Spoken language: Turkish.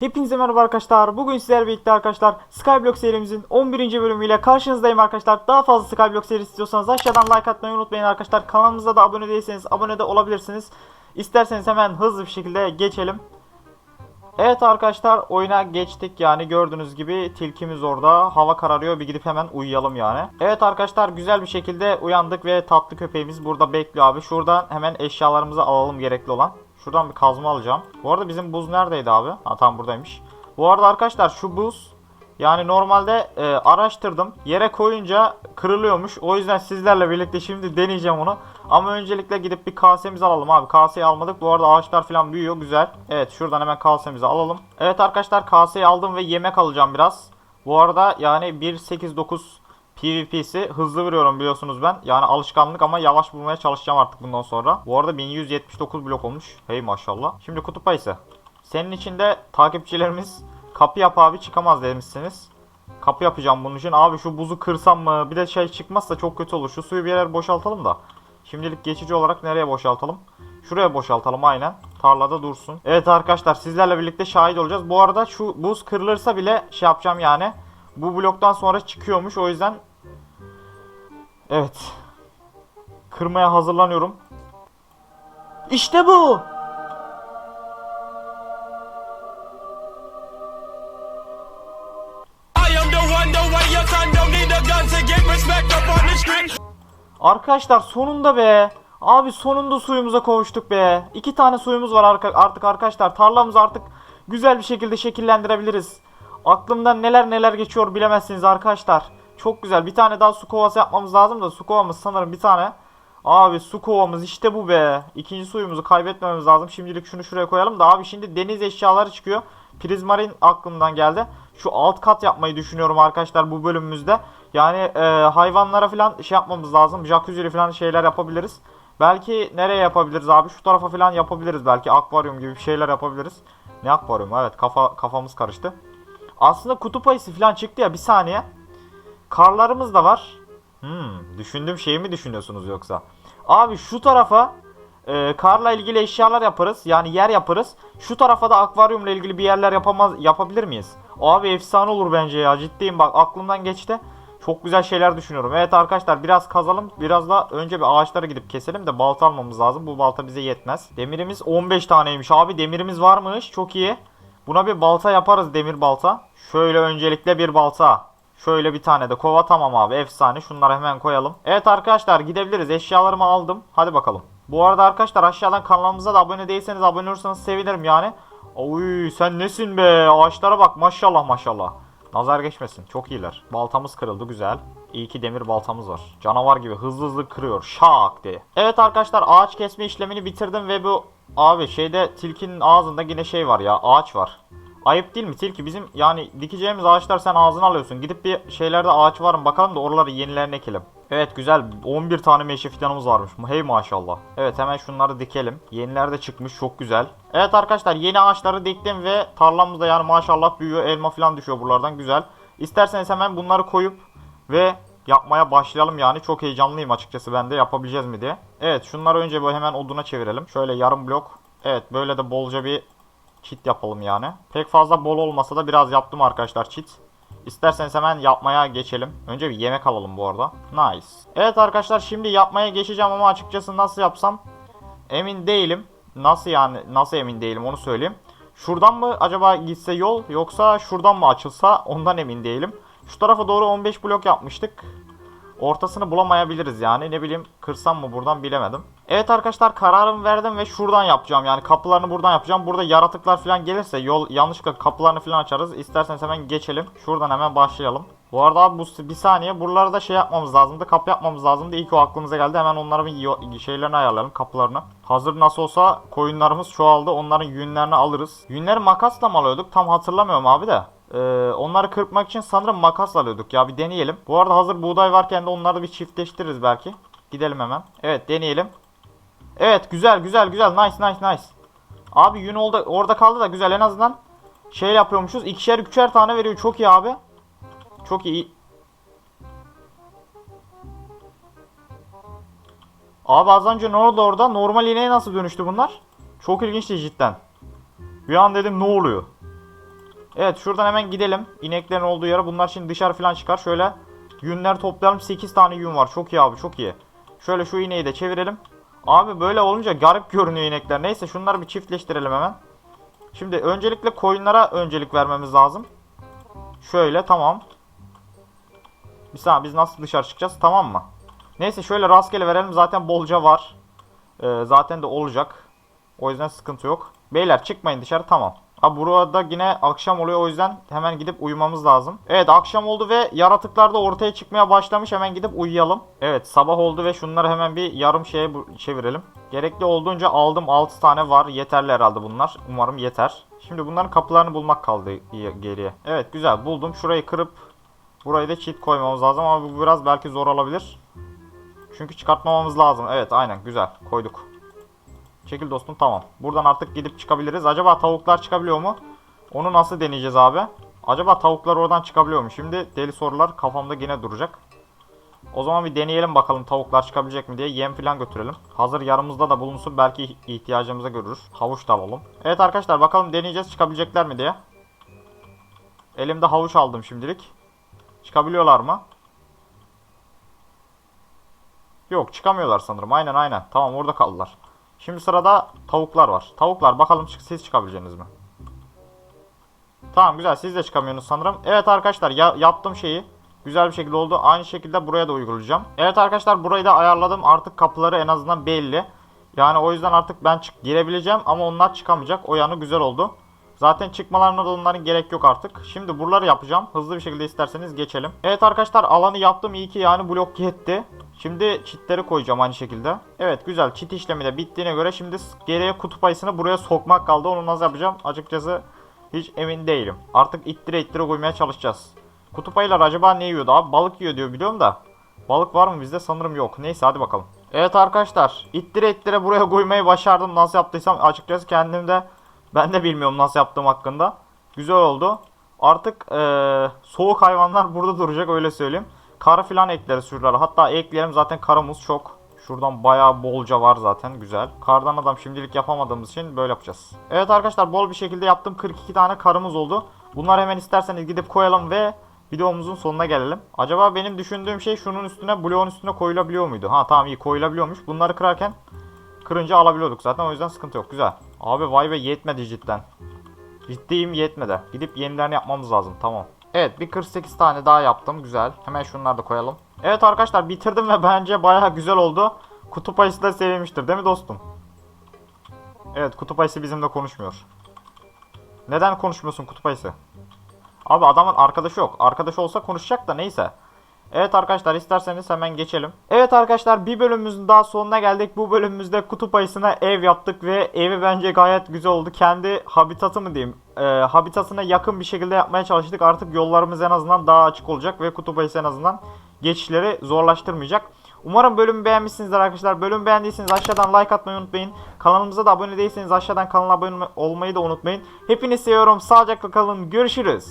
Hepinize merhaba arkadaşlar. Bugün sizlerle birlikte arkadaşlar Skyblock serimizin 11. bölümüyle karşınızdayım arkadaşlar. Daha fazla Skyblock serisi istiyorsanız aşağıdan like atmayı unutmayın arkadaşlar. Kanalımıza da abone değilseniz abone de olabilirsiniz. İsterseniz hemen hızlı bir şekilde geçelim. Evet arkadaşlar oyuna geçtik yani gördüğünüz gibi tilkimiz orada. Hava kararıyor bir gidip hemen uyuyalım yani. Evet arkadaşlar güzel bir şekilde uyandık ve tatlı köpeğimiz burada bekliyor abi. Şuradan hemen eşyalarımızı alalım gerekli olan. Şuradan bir kazma alacağım. Bu arada bizim buz neredeydi abi? Ha tam buradaymış. Bu arada arkadaşlar şu buz yani normalde e, araştırdım. Yere koyunca kırılıyormuş. O yüzden sizlerle birlikte şimdi deneyeceğim onu. Ama öncelikle gidip bir kasemizi alalım abi. Kaseyi almadık. Bu arada ağaçlar falan büyüyor. Güzel. Evet şuradan hemen kasemizi alalım. Evet arkadaşlar kaseyi aldım ve yemek alacağım biraz. Bu arada yani 1.8.9 PvP'si hızlı vuruyorum biliyorsunuz ben. Yani alışkanlık ama yavaş vurmaya çalışacağım artık bundan sonra. Bu arada 1179 blok olmuş. Hey maşallah. Şimdi kutup ayısı. Senin için de takipçilerimiz kapı yap abi çıkamaz demişsiniz. Kapı yapacağım bunun için. Abi şu buzu kırsam mı? Bir de şey çıkmazsa çok kötü olur. Şu suyu bir yere boşaltalım da. Şimdilik geçici olarak nereye boşaltalım? Şuraya boşaltalım aynen. Tarlada dursun. Evet arkadaşlar sizlerle birlikte şahit olacağız. Bu arada şu buz kırılırsa bile şey yapacağım yani. Bu bloktan sonra çıkıyormuş. O yüzden Evet. Kırmaya hazırlanıyorum. İşte bu. Arkadaşlar sonunda be. Abi sonunda suyumuza kavuştuk be. İki tane suyumuz var artık arkadaşlar. Tarlamızı artık güzel bir şekilde şekillendirebiliriz. Aklımdan neler neler geçiyor bilemezsiniz arkadaşlar. Çok güzel. Bir tane daha su kovası yapmamız lazım da su kovamız sanırım bir tane. Abi su kovamız işte bu be. İkinci suyumuzu kaybetmememiz lazım. Şimdilik şunu şuraya koyalım da abi şimdi deniz eşyaları çıkıyor. Prizmarin aklımdan geldi. Şu alt kat yapmayı düşünüyorum arkadaşlar bu bölümümüzde. Yani e, hayvanlara falan şey yapmamız lazım. Jacuzzi'li falan şeyler yapabiliriz. Belki nereye yapabiliriz abi? Şu tarafa falan yapabiliriz belki. Akvaryum gibi bir şeyler yapabiliriz. Ne akvaryum? Evet kafa kafamız karıştı. Aslında kutup ayısı falan çıktı ya bir saniye. Karlarımız da var. Hmm, düşündüğüm şeyi mi düşünüyorsunuz yoksa? Abi şu tarafa e, karla ilgili eşyalar yaparız. Yani yer yaparız. Şu tarafa da akvaryumla ilgili bir yerler yapamaz yapabilir miyiz? Abi efsane olur bence ya. Ciddiyim bak aklımdan geçti. Çok güzel şeyler düşünüyorum. Evet arkadaşlar biraz kazalım. Biraz da önce bir ağaçlara gidip keselim de balta almamız lazım. Bu balta bize yetmez. Demirimiz 15 taneymiş. Abi demirimiz varmış. Çok iyi. Buna bir balta yaparız demir balta. Şöyle öncelikle bir balta. Şöyle bir tane de kova tamam abi efsane. Şunları hemen koyalım. Evet arkadaşlar gidebiliriz. Eşyalarımı aldım. Hadi bakalım. Bu arada arkadaşlar aşağıdan kanalımıza da abone değilseniz abone olursanız sevinirim yani. Oy sen nesin be? Ağaçlara bak maşallah maşallah. Nazar geçmesin. Çok iyiler. Baltamız kırıldı güzel. İyi ki demir baltamız var. Canavar gibi hızlı hızlı kırıyor. Şak diye. Evet arkadaşlar ağaç kesme işlemini bitirdim ve bu abi şeyde tilkinin ağzında yine şey var ya ağaç var. Ayıp değil mi tilki bizim yani dikeceğimiz ağaçlar sen ağzına alıyorsun. Gidip bir şeylerde ağaç var mı bakalım da oraları yenilerini ekelim. Evet güzel 11 tane meşe fidanımız varmış. Hey maşallah. Evet hemen şunları dikelim. Yeniler de çıkmış çok güzel. Evet arkadaşlar yeni ağaçları diktim ve tarlamızda yani maşallah büyüyor. Elma falan düşüyor buralardan güzel. İsterseniz hemen bunları koyup ve yapmaya başlayalım yani. Çok heyecanlıyım açıkçası ben de yapabileceğiz mi diye. Evet şunları önce böyle hemen oduna çevirelim. Şöyle yarım blok. Evet böyle de bolca bir çit yapalım yani. Pek fazla bol olmasa da biraz yaptım arkadaşlar çit. İsterseniz hemen yapmaya geçelim. Önce bir yemek alalım bu arada. Nice. Evet arkadaşlar şimdi yapmaya geçeceğim ama açıkçası nasıl yapsam emin değilim. Nasıl yani nasıl emin değilim onu söyleyeyim. Şuradan mı acaba gitse yol yoksa şuradan mı açılsa ondan emin değilim. Şu tarafa doğru 15 blok yapmıştık. Ortasını bulamayabiliriz yani. Ne bileyim kırsam mı buradan bilemedim. Evet arkadaşlar kararımı verdim ve şuradan yapacağım. Yani kapılarını buradan yapacağım. Burada yaratıklar falan gelirse yol yanlışlıkla kapılarını falan açarız. İsterseniz hemen geçelim. Şuradan hemen başlayalım. Bu arada abi bu bir saniye buralarda şey yapmamız lazımdı. Kapı yapmamız lazımdı. İlk o aklımıza geldi. Hemen onların bir şeylerini ayarlayalım kapılarını. Hazır nasıl olsa koyunlarımız çoğaldı. Onların yünlerini alırız. Yünleri makasla mı alıyorduk? Tam hatırlamıyorum abi de. Ee, onları kırpmak için sanırım makas alıyorduk ya bir deneyelim. Bu arada hazır buğday varken de onları bir çiftleştiririz belki. Gidelim hemen. Evet deneyelim. Evet güzel güzel güzel nice nice nice. Abi yün orada, orada kaldı da güzel en azından şey yapıyormuşuz. İkişer üçer tane veriyor çok iyi abi. Çok iyi. Abi az önce ne oldu orada? Normal ineğe nasıl dönüştü bunlar? Çok ilginçti cidden. Bir an dedim ne oluyor? Evet şuradan hemen gidelim. İneklerin olduğu yere. Bunlar şimdi dışarı falan çıkar. Şöyle yünler toplayalım. 8 tane yün var. Çok iyi abi çok iyi. Şöyle şu ineği de çevirelim. Abi böyle olunca garip görünüyor inekler. Neyse şunları bir çiftleştirelim hemen. Şimdi öncelikle koyunlara öncelik vermemiz lazım. Şöyle tamam. Bir saniye biz nasıl dışarı çıkacağız tamam mı? Neyse şöyle rastgele verelim zaten bolca var. Ee, zaten de olacak. O yüzden sıkıntı yok. Beyler çıkmayın dışarı tamam. Ha burada yine akşam oluyor o yüzden hemen gidip uyumamız lazım. Evet akşam oldu ve yaratıklar da ortaya çıkmaya başlamış. Hemen gidip uyuyalım. Evet sabah oldu ve şunları hemen bir yarım şeye çevirelim. Gerekli olduğunca aldım 6 tane var. Yeterli herhalde bunlar. Umarım yeter. Şimdi bunların kapılarını bulmak kaldı geriye. Evet güzel buldum. Şurayı kırıp burayı da çit koymamız lazım ama bu biraz belki zor olabilir. Çünkü çıkartmamamız lazım. Evet aynen güzel koyduk. Çekil dostum tamam. Buradan artık gidip çıkabiliriz. Acaba tavuklar çıkabiliyor mu? Onu nasıl deneyeceğiz abi? Acaba tavuklar oradan çıkabiliyor mu? Şimdi deli sorular kafamda yine duracak. O zaman bir deneyelim bakalım tavuklar çıkabilecek mi diye yem falan götürelim. Hazır yarımızda da bulunsun belki ihtiyacımıza görürüz. Havuç da alalım. Evet arkadaşlar bakalım deneyeceğiz çıkabilecekler mi diye. Elimde havuç aldım şimdilik. Çıkabiliyorlar mı? Yok çıkamıyorlar sanırım. Aynen aynen. Tamam orada kaldılar. Şimdi sırada tavuklar var. Tavuklar bakalım siz çıkabileceğiniz mi? Tamam güzel siz de çıkamıyorsunuz sanırım. Evet arkadaşlar ya, yaptım şeyi. Güzel bir şekilde oldu. Aynı şekilde buraya da uygulayacağım. Evet arkadaşlar burayı da ayarladım. Artık kapıları en azından belli. Yani o yüzden artık ben çık girebileceğim ama onlar çıkamayacak. O yanı güzel oldu. Zaten çıkmalarına da onların gerek yok artık. Şimdi buraları yapacağım. Hızlı bir şekilde isterseniz geçelim. Evet arkadaşlar alanı yaptım. İyi ki yani blok yetti. Şimdi çitleri koyacağım aynı şekilde. Evet güzel çit işlemi de bittiğine göre şimdi geriye kutup ayısını buraya sokmak kaldı. Onu nasıl yapacağım açıkçası hiç emin değilim. Artık ittire ittire koymaya çalışacağız. Kutup ayılar acaba ne yiyordu abi? Balık yiyor diyor biliyorum da. Balık var mı bizde sanırım yok. Neyse hadi bakalım. Evet arkadaşlar ittire ittire buraya koymayı başardım. Nasıl yaptıysam açıkçası kendimde ben de bilmiyorum nasıl yaptığım hakkında. Güzel oldu. Artık eee, soğuk hayvanlar burada duracak öyle söyleyeyim. Kara filan ekleriz şuralara. Hatta ekleyelim zaten karamız çok. Şuradan bayağı bolca var zaten güzel. Kardan adam şimdilik yapamadığımız için böyle yapacağız. Evet arkadaşlar bol bir şekilde yaptım. 42 tane karımız oldu. Bunlar hemen isterseniz gidip koyalım ve videomuzun sonuna gelelim. Acaba benim düşündüğüm şey şunun üstüne bloğun üstüne koyulabiliyor muydu? Ha tamam iyi koyulabiliyormuş. Bunları kırarken kırınca alabiliyorduk zaten o yüzden sıkıntı yok. Güzel. Abi vay be yetmedi cidden. Ciddiyim yetmedi. Gidip yenilerini yapmamız lazım. Tamam. Evet bir 48 tane daha yaptım. Güzel. Hemen şunları da koyalım. Evet arkadaşlar bitirdim ve bence baya güzel oldu. Kutup ayısı da sevmiştir değil mi dostum? Evet kutup ayısı bizimle konuşmuyor. Neden konuşmuyorsun kutup ayısı? Abi adamın arkadaşı yok. Arkadaşı olsa konuşacak da neyse. Evet arkadaşlar isterseniz hemen geçelim. Evet arkadaşlar bir bölümümüzün daha sonuna geldik. Bu bölümümüzde kutup ayısına ev yaptık ve evi bence gayet güzel oldu. Kendi habitatı mı diyeyim e, habitatına yakın bir şekilde yapmaya çalıştık. Artık yollarımız en azından daha açık olacak ve kutup ayısı en azından geçişleri zorlaştırmayacak. Umarım bölümü beğenmişsinizdir arkadaşlar. Bölümü beğendiyseniz aşağıdan like atmayı unutmayın. Kanalımıza da abone değilseniz aşağıdan kanala abone olmayı da unutmayın. Hepinizi seviyorum. Sağlıcakla kalın. Görüşürüz.